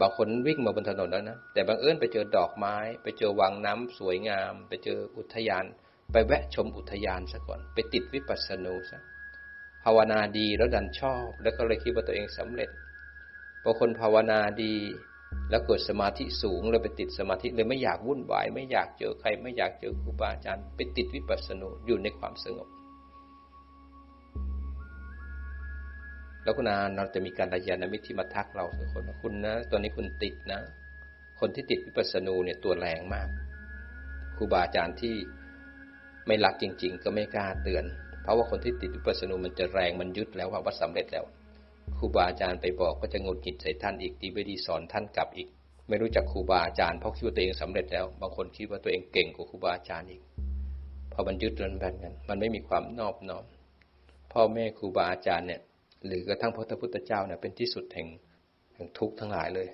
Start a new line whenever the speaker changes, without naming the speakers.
บางคนวิ่งมาบนถนนแล้วนะ แต่บางเอิญไปเจอดอกไม้ ไปเจอวังน้ำสวยงาม ไปเจออุทยาน ไปแวะชมอุทยานซะก่อน ไปติดวิปัสสนูซะภาวนาดีแล้วดันชอบ แล้วก็เลยคิดว่าตัวเองสำเร็จบางคนภาวนาดี แล้วเกิดสมาธิสูงเลยไปติดสมาธิเลยไม่อยากวุ่นวาย ไม่อยากเจอใคร ไม่อยากเจอครูบาอาจารย์ ไปติดวิปัสสนูอยู่ในความสงบ แล้วคุณอาเราจะมีการระยาณมิตรที่มาทักเราทุกคนคุณนะตอนนี้คุณติดนะ คนที่ติดวิปัสสนูเนี่ยตัวแรงมากครูบาอาจารย์ที่ไม่รักจริง ๆ ก็ไม่กล้าเตือน เพราะว่าคนที่ติดวิปัสสนูมันจะแรงมันยึดแล้วว่าว่าสำเร็จแล้วครูบาอาจารย์ไปบอกก็จะงดหิดใส่ท่านอีกดีไม่ดีสอนท่านกลับอีก ไม่รู้จักครูบาอาจารย์เพราะคิดว่าตัวเองสำเร็จแล้ว บางคนคิดว่าตัวเองเก่งกว่าครูบาอาจารย์อีกพอมันยึดมันแบบนั้นมันไม่มีความนอบน้อมพ่อแม่ครูบาอาจารย์เนี่ย หรือกระทั่งพระพุทธเจ้าเนี่ยเป็นที่สุดแห่งแห่งทุกข์ทั้งหลายเลย